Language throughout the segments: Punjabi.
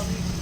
of you.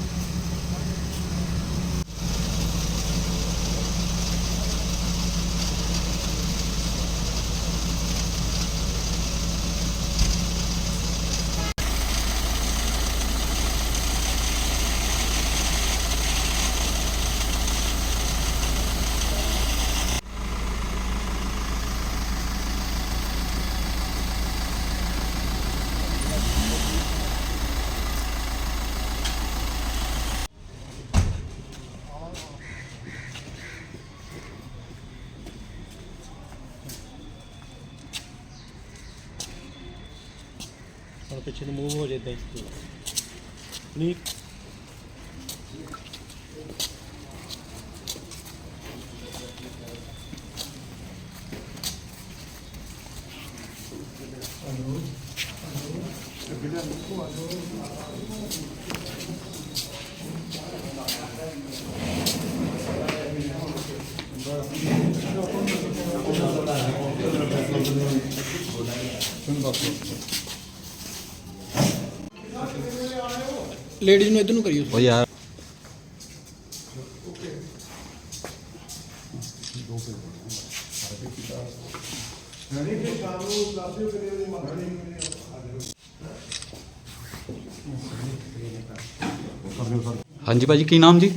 ਪਿੱਛੇ ਨੂੰ ਮੂਵ ਹੋ ਜਾਂਦਾ ਨਹੀਂ ਲੇਡੀਜ਼ ਨੂੰ ਇਧਰ ਨੂੰ ਕਰਿਓ ਉਹ ਯਾਰ। ਹਾਂਜੀ ਭਾਜੀ ਕੀ ਨਾਮ ਜੀ?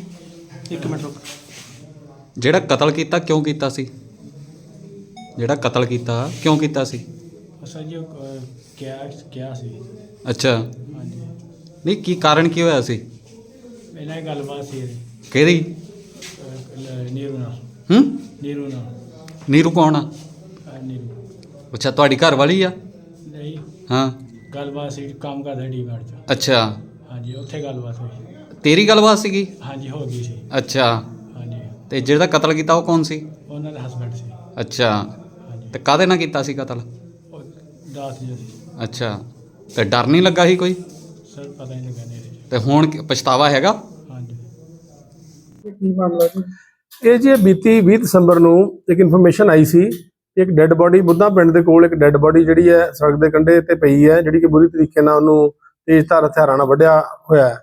ਇੱਕ ਮਿੰਟ ਰੁਕ। ਜਿਹੜਾ ਕਤਲ ਕੀਤਾ ਕਿਉਂ ਕੀਤਾ ਸੀ? ਜਿਹੜਾ ਕਤਲ ਕੀਤਾ ਕਿਉਂ ਕੀਤਾ ਸੀ? ਅਸਾਂ ਜੀ ਕਿਆ ਕਿਆ ਸੀ? ਅੱਛਾ। ਹਾਂਜੀ। ਨਹੀਂ ਕੀ ਕਾਰਨ ਕੀ ਹੋਇਆ ਸੀ? ਇਹਨਾਂ ਦੀ ਗੱਲਬਾਤ ਸੀ ਇਹਦੀ, ਕਿਹਦੀ? ਅਹ, ਲ- ਨੀਰੂ ਨਾਲ। ਹੂੰ? ਨੀਰੂ ਨਾਲ। ਨੀਰੂ ਕੌਣ ਆ? ਅਹ, ਨੀਰੂ। ਅੱਛਾ ਤੁਹਾਡੀ ਘਰ ਵਾਲੀ ਆ? ਨਹੀਂ। ਹਾਂ। ਗੱਲਬਾਤ ਸੀ ਕੰਮ ਕਰਦਾ ਡੀਮਾਰਟ ਚ। ਅੱਛਾ। ਹਾਂਜੀ ਉੱਥੇ ਗੱਲਬਾਤ ਹੋਈ। ਤੇਰੀ ਗੱਲਬਾਤ ਸੀਗੀ? ਹਾਂਜੀ ਹੋ ਗਈ ਸੀ। ਅੱਛਾ। ਹਾਂਜੀ। ਤੇ ਜਿਹੜਾ ਕਤਲ ਕੀਤਾ ਉਹ ਕੌਣ ਸੀ? ਉਹਨਾਂ ਦਾ ਹਸਬੰਡ ਸੀ। ਅੱਛਾ। ਹਾਂਜੀ। ਤੇ ਕਾਹਦੇ ਨਾਲ ਕੀਤਾ ਸੀ ਕਤਲ? ਉਹ ਦਾਸ ਜੀ ਸੀ। ਅੱਛਾ। ਤੇ ਡਰ ਨਹੀਂ ਲੱਗਾ ਸੀ ਕੋਈ? ਸਰ ਪਤਾ ਹੀ ਨਹੀਂ ਲੱਗਾ ਨੇਰੇ ਤੇ ਹੁਣ ਕੀ- ਪਛਤਾਵਾ ਹੈਗਾ? ਹਾਂਜੀ। ਇਹ ਜੀ? ਬੀਤੀ 20 ਦਸੰਬਰ ਨੂੰ ਇੱਕ ਇਨਫੋਰਮੇਸ਼ਨ ਆਈ ਸੀ ਕਿ ਇੱਕ ਡੈੱਡ ਬੋਡੀ ਬੁੱਧਾ ਪਿੰਡ ਦੇ ਕੋਲ ਇੱਕ ਡੈੱਡ ਬੋਡੀ ਜਿਹੜੀ ਹੈ ਸੜਕ ਦੇ ਕੰਢੇ ਤੇ ਪਈ ਹੈ ਜਿਹੜੀ ਕਿ ਬੁਰੀ ਤਰੀਕੇ ਨਾਲ ਉਹਨੂੰ ਤੇਜ਼ਧਾਰ ਹਥਿਆਰਾਂ ਨਾਲ ਵੱਢਿਆ ਹੋਇਆ ਹੈ।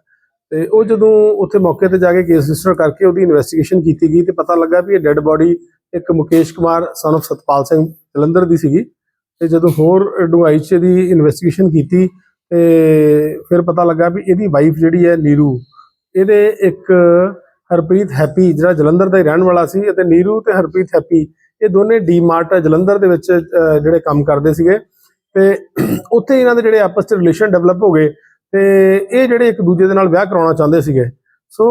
ਤੇ ਉਹ ਜਦੋਂ ਉੱਥੇ ਮੌਕੇ ਤੇ ਜਾ ਕੇ ਕੇਸ ਰਜਿਸਟਰ ਕਰਕੇ ਉਹਦੀ ਇਨਵੈਸਟੀਗੇਸ਼ਨ ਕੀਤੀ ਗਈ ਤੇ ਪਤਾ ਲੱਗਾ ਵੀ ਇਹ ਡੈੱਡ ਬੋਡੀ ਇੱਕ ਮੁਕੇਸ਼ ਕੁਮਾਰ son of ਸਤਪਾਲ ਸਿੰਘ ਜਲੰਧਰ ਦੀ ਸੀਗੀ। ਤੇ ਜਦੋਂ ਹੋਰ ਡੂੰਘਾਈ 'ਚ ਇਹਦੀ ਇਨਵੈਸਟੀਗੇਸ਼ਨ ਕੀਤੀ ਤੇ ਫਿਰ ਪਤਾ ਲੱਗਾ ਵੀ ਇਹਦੀ ਵਾਈਫ ਜਿਹੜੀ ਹੈ ਨੀਰੂ, ਇਹਦੇ ਇੱਕ ਹਰਪ੍ਰੀਤ ਹੈਪੀ ਜਿਹੜਾ ਜਲੰਧਰ ਦਾ ਹੀ ਰਹਿਣ ਵਾਲਾ ਸੀ ਅਤੇ ਨੀਰੂ ਤੇ ਹਰਪ੍ਰੀਤ ਹੈਪੀ, ਇਹ ਦੋਨੇ ਡੀਮਾਰਟ ਜਲੰਧਰ ਦੇ ਵਿੱਚ ਜਿਹੜੇ ਕੰਮ ਕਰਦੇ ਸੀਗੇ। ਤੇ ਉੱਥੇ ਇਹਨਾਂ ਦੇ ਜਿਹੜੇ ਆਪਸ ਵਿੱਚ ਰਿਲੇਸ਼ਨ ਡਿਵੈਲਪ ਹੋ ਗਏ ਤੇ ਇਹ ਜਿਹੜੇ ਇੱਕ ਦੂਜੇ ਦੇ ਨਾਲ ਵਿਆਹ ਕਰਾਉਣਾ ਚਾਹੁੰਦੇ ਸੀਗੇ। ਸੋ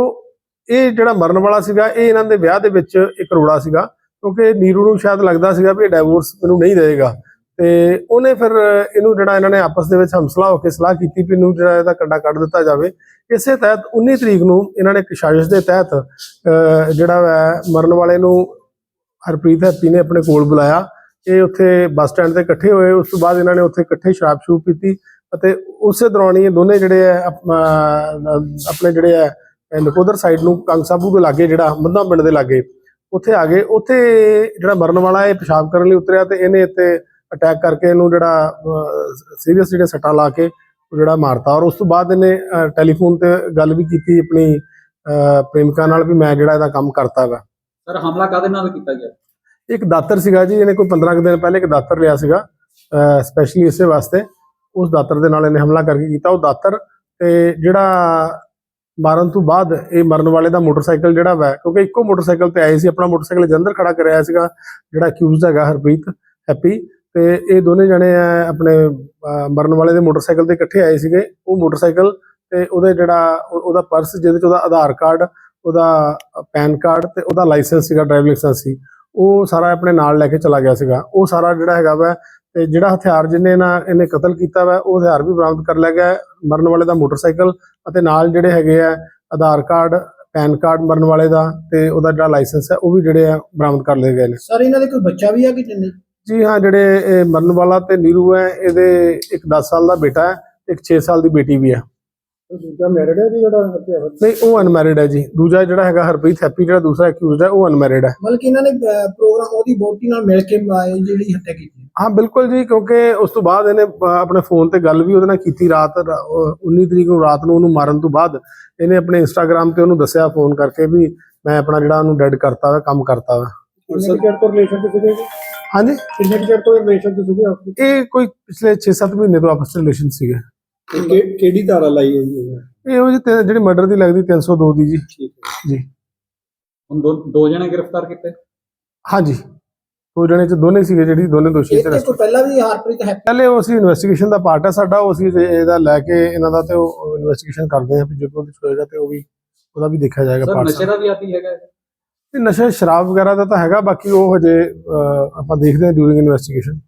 ਇਹ ਜਿਹੜਾ ਮਰਨ ਵਾਲਾ ਸੀਗਾ, ਇਹ ਇਹਨਾਂ ਦੇ ਵਿਆਹ ਦੇ ਵਿੱਚ ਇੱਕ ਰੋੜਾ ਸੀਗਾ, ਕਿਉਂਕਿ ਨੀਰੂ ਨੂੰ ਸ਼ਾਇਦ ਲੱਗਦਾ ਸੀਗਾ ਵੀ ਇਹ ਡਾਈਵੋਰਸ ਮੈਨੂੰ ਨਹੀਂ ਦੇਵੇਗਾ। ਤੇ ਉਹਨੇ ਫਿਰ ਇਹਨੂੰ ਜਿਹੜਾ ਇਹਨਾਂ ਨੇ ਆਪਸ ਦੇ ਵਿੱਚ ਹਮਸਲਾ ਹੋ ਕੇ ਸਲਾਹ ਕੀਤੀ ਵੀ ਇਹਨੂੰ ਜਿਹੜਾ ਇਹਦਾ ਕੰਡਾ ਕੱਢ ਦਿੱਤਾ ਜਾਵੇ। ਇਸੇ ਤਹਿਤ 19 ਤਰੀਕ ਨੂੰ ਇਹਨਾਂ ਨੇ ਇੱਕ ਸਾਜ਼ਿਸ਼ ਦੇ ਤਹਿਤ ਜਿਹੜਾ ਹੈ ਮਰਨ ਵਾਲੇ ਨੂੰ ਹਰਪ੍ਰੀਤ ਹੈਪੀ ਨੇ ਆਪਣੇ ਕੋਲ ਬੁਲਾਇਆ। ਇਹ ਉੱਥੇ ਬੱਸ ਸਟੈਂਡ ਤੇ ਇਕੱਠੇ ਹੋਏ। ਉਸ ਤੋਂ ਬਾਅਦ ਇਹਨਾਂ ਨੇ ਉੱਥੇ ਇਕੱਠੇ ਸ਼ਰਾਬ ਸ਼ੂਬ ਪੀਤੀ ਅਤੇ ਉਸੇ ਦੌਰਾਨ ਹੀ ਇਹ ਦੋਨੇ ਜਿਹੜੇ ਹੈ ਆਪਣੇ ਜਿਹੜੇ ਹੈ ਨਕੋਦਰ ਸਾਈਡ ਨੂੰ ਕੰਗ ਸਾਬੂ ਦੇ ਲਾਗੇ ਜਿਹੜਾ ਮੱਧਾ ਪਿੰਡ ਦੇ ਲਾਗੇ ਉੱਥੇ ਆ ਗਏ। ਉੱਥੇ ਜਿਹੜਾ ਮਰਨ ਵਾਲਾ ਹੈ, ਇਹ ਪਿਸ਼ਾਬ ਕਰਨ ਲਈ ਉਤਰਿਆ ਤੇ ਇਹਨੇ ਇੱਥੇ ਅਟੈਕ ਕਰਕੇ ਇਹਨੂੰ ਜਿਹੜਾ ਸੀਰੀਅਸ ਜਿਹੜੇ ਸੱਟਾਂ ਲਾ ਕੇ ਉਹ ਜਿਹੜਾ ਮਾਰਤਾ। ਔਰ ਉਸ ਤੋਂ ਬਾਅਦ ਇਹਨੇ ਟੈਲੀਫੋਨ ਤੇ ਗੱਲ ਵੀ ਕੀਤੀ ਆਪਣੀ ਪ੍ਰੇਮਿਕਾ ਨਾਲ ਵੀ ਮੈਂ ਜਿਹੜਾ ਇਹਦਾ ਕੰਮ ਕਰਤਾ ਵਾ ਸਰ ਹਮਲਾ ਕਾਹਦੇ ਨਾਲ ਕੀਤਾ ਗਿਆ? ਇੱਕ ਦਾਤਰ ਸੀਗਾ ਜੀ ਇਹਨੇ ਕੋਈ 15 ਕੁ ਦਿਨ ਪਹਿਲੇ ਇੱਕ ਦਾਤਰ ਲਿਆ ਸੀਗਾ ਸਪੈਸ਼ਲੀ ਇਸੇ ਵਾਸਤੇ। ਉਸ ਦਾਤਰ ਦੇ ਨਾਲ ਇਹਨੇ ਹਮਲਾ ਕਰਕੇ ਕੀਤਾ। ਉਹ ਦਾਤਰ ਤੇ ਜਿਹੜਾ ਮਾਰਨ ਤੋਂ ਬਾਅਦ ਇਹ ਮਰਨ ਵਾਲੇ ਦਾ ਮੋਟਰਸਾਈਕਲ ਜਿਹੜਾ ਵਾ ਕਿਉਂਕਿ ਇੱਕੋ ਮੋਟਰਸਾਈਕਲ ਤੇ ਆਏ ਸੀ ਆਪਣਾ ਮੋਟਰਸਾਈਕਲ ਜੰਦਰ ਖੜਾ ਕਰਿਆ ਸੀਗਾ ਜਿਹੜਾ ਅਕਿਊਜ਼ਡ ਹੈਗਾ ਹਰਪ੍ਰੀਤ ਹੈਪੀ। ਤੇ ਇਹ ਦੋਨੇ ਜਣੇ ਆ ਆਪਣੇ ਮਰਨ ਵਾਲੇ ਦੇ ਮੋਟਰਸਾਈਕਲ ਤੇ ਇਕੱਠੇ ਆਏ ਸੀਗੇ। ਉਹ ਮੋਟਰਸਾਈਕਲ ਤੇ ਉਹਦੇ ਜਿਹੜਾ ਉਹਦਾ ਪਰਸ ਜਿਹਦੇ ਚ ਉਹਦਾ ਆਧਾਰ ਕਾਰਡ, ਉਹਦਾ ਪੈਨ ਕਾਰਡ ਤੇ ਉਹਦਾ ਲਾਇਸੈਂਸ ਸੀਗਾ, ਡਰਾਈਵਿੰਗ ਲਾਇਸੈਂਸ ਸੀ। ਉਹ ਸਾਰਾ ਆਪਣੇ ਨਾਲ ਲੈ ਕੇ ਚਲਾ ਗਿਆ ਸੀਗਾ। ਉਹ ਸਾਰਾ ਜਿਹੜਾ ਹੈਗਾ ਵਾ, ਤੇ ਜਿਹੜਾ ਹਥਿਆਰ ਜਿਹਨੇ ਨਾ ਇਹਨੇ ਕਤਲ ਕੀਤਾ ਵਾ, ਉਹ ਹਥਿਆਰ ਵੀ ਬਰਾਮਦ ਕਰ ਲਿਆ ਗਿਆ। ਮਰਨ ਵਾਲੇ ਦਾ ਮੋਟਰਸਾਈਕਲ ਅਤੇ ਨਾਲ ਜਿਹੜੇ ਹੈਗੇ ਆ, ਆਧਾਰ ਕਾਰਡ, ਪੈਨ ਕਾਰਡ ਮਰਨ ਵਾਲੇ ਦਾ ਤੇ ਉਹਦਾ ਜਿਹੜਾ ਲਾਇਸੈਂਸ ਹੈ, ਉਹ ਵੀ ਜਿਹੜੇ ਆ, ਬਰਾਮਦ ਕਰ ਲਏ ਗਏ ਨੇ। ਸਰ ਇਹਨਾਂ ਦੇ ਕੋਈ ਬੱਚਾ ਵੀ ਆ ਕਿ ਨਹੀਂ ਜੀ ਹਾਂ ਜਿਹੜੇ ਮਰਨ ਵਾਲਾ ਤੇ ਨੀਰੂ ਹੈ ਇਹਦੇ ਇੱਕ 10 ਸਾਲ ਦਾ ਬੇਟਾ ਹੈ ਇੱਕ 6 ਸਾਲ ਦੀ ਬੇਟੀ ਵੀ ਹੈ। ਦੂਜਾ ਮੈਰਿਡ ਹੈ ਜੀ ਜਿਹੜਾ ਨਹੀਂ ਉਹ ਅਨਮੈਰਿਡ ਹੈ ਜੀ। ਦੂਜਾ ਜਿਹੜਾ ਹੈਗਾ ਹਰਪ੍ਰੀਤ ਹੈਪੀ ਜਿਹੜਾ ਦੂਸਰਾ ਅਕਿਊਜ਼ਡ ਹੈ ਉਹ ਅਨਮੈਰਿਡ ਹੈ। ਮਤਲਬ ਕਿ ਇਹਨਾਂ ਨੇ ਅਹ, ਪ੍ਰੋਗਰਾਮ ਉਹਦੀ ਬੋਟੀ ਨਾਲ ਮਿਲ ਕੇ ਆਏ ਜਿਹੜੀ ਹੱਤਿਆ ਕੀਤੀ ਹਾਂ। ਬਿਲਕੁਲ ਜੀ ਕਿਉਂਕਿ ਉਸ ਤੋਂ ਬਾਅਦ ਇਹਨੇ ਆਪਣੇ ਫੋਨ ਤੇ ਗੱਲ ਵੀ ਉਹਦੇ ਨਾਲ ਕੀਤੀ ਰਾਤ ਰਾ- ਅ, 19 ਤਰੀਕ ਨੂੰ ਰਾਤ ਨੂੰ ਉਹਨੂੰ ਮਾਰਨ ਤੋਂ ਬਾਅਦ ਇਹਨੇ ਆਪਣੇ ਇੰਸਟਾਗ੍ਰam ਤੇ ਉਹਨੂੰ ਦੱਸਿਆ ਫੋਨ ਕਰਕੇ ਵੀ ਮੈਂ ਆਪਣਾ ਜਿਹੜਾ ਉਹਨੂੰ ਡੈਡ ਕਰਤਾ ਵਾ ਕੰਮ ਕਰਤਾ ਵਾ। ਚਿਰ ਤੋਂ ਰਿਲੇਸ਼ਨ ਚ ਸੀਗੇ ਹਾਂਜੀ। ਕਿੰਨੇ ਚਿਰ ਤੋਂ ਰਿਲੇਸ਼ਨ ਚ ਸੀਗੇ ਆਪਣੀ ਇਹ ਕੋਈ ਪਿਛਲੇ 6-7 ਮਹੀਨੇ ਤੋਂ ਆਪਸ ਵਿੱਚ ਰਿਲੇਸ਼ਨ ਸੀਗੇ। ਕਿਹੜੀ ਧਾਰਾ ਲਾਈ ਹੋਈ ਹੈ? ਇਹ ਉਹ ਜੀ ਤੇ- ਜਿਹੜੀ ਮਰਡਰ ਦੀ ਲੱਗਦੀ 302 ਦੀ ਜੀ। ਠੀਕ ਜੀ। ਹੁਣ ਦੋ ਦੋ ਜਣੇ ਗ੍ਰਿਫਤਾਰ ਕੀਤੇ? ਹਾਂਜੀ। ਦੋ ਜਣੇ ਚ ਦੋਨੇ ਸੀਗੇ ਜਿਹੜੀ ਦੋਨੇ ਦੋਸ਼ੀ ਇਹ ਤੇ ਪਹਿਲਾਂ ਵੀ ਹਰਪ੍ਰੀਤ ਹੈ? ਪਹਿਲੇ ਉਹ ਅਸੀਂ ਇਨਵੈਸਟੀਗੇਸ਼ਨ ਦਾ ਪਾਰਟ ਹੈ ਸਾਡਾ ਉਹ ਅਸੀਂ ਇਹ- ਇਹਦਾ ਲੈ ਕੇ ਇਹਨਾਂ ਦਾ ਤੇ ਉਹ ਇਨਵੈਸਟੀਗੇਸ਼ਨ ਕਰਦੇ ਹਾਂ ਵੀ ਜਦੋਂ ਹੋਏਗਾ ਤੇ ਉਹ ਵੀ ਉਹਦਾ ਵੀ ਦੇਖਿਆ ਜਾਏਗਾ ਸਰ ਪਾਰਟ ਨਸ਼ੇ ਦਾ ਵੀ ਆਦੀ ਹੈਗਾ ਇਹ? ਤੇ ਨਸ਼ਾ ਸ਼ਰਾਬ ਵਗੈਰਾ ਦਾ ਤਾਂ ਹੈਗਾ, ਬਾਕੀ ਉਹ ਹਜੇ ਆਪਾਂ ਦੇਖਦੇ ਹਾਂ ਡਿਊਰਿੰਗ ਇਨਵੈਸਟੀਗੇਸ਼ਨ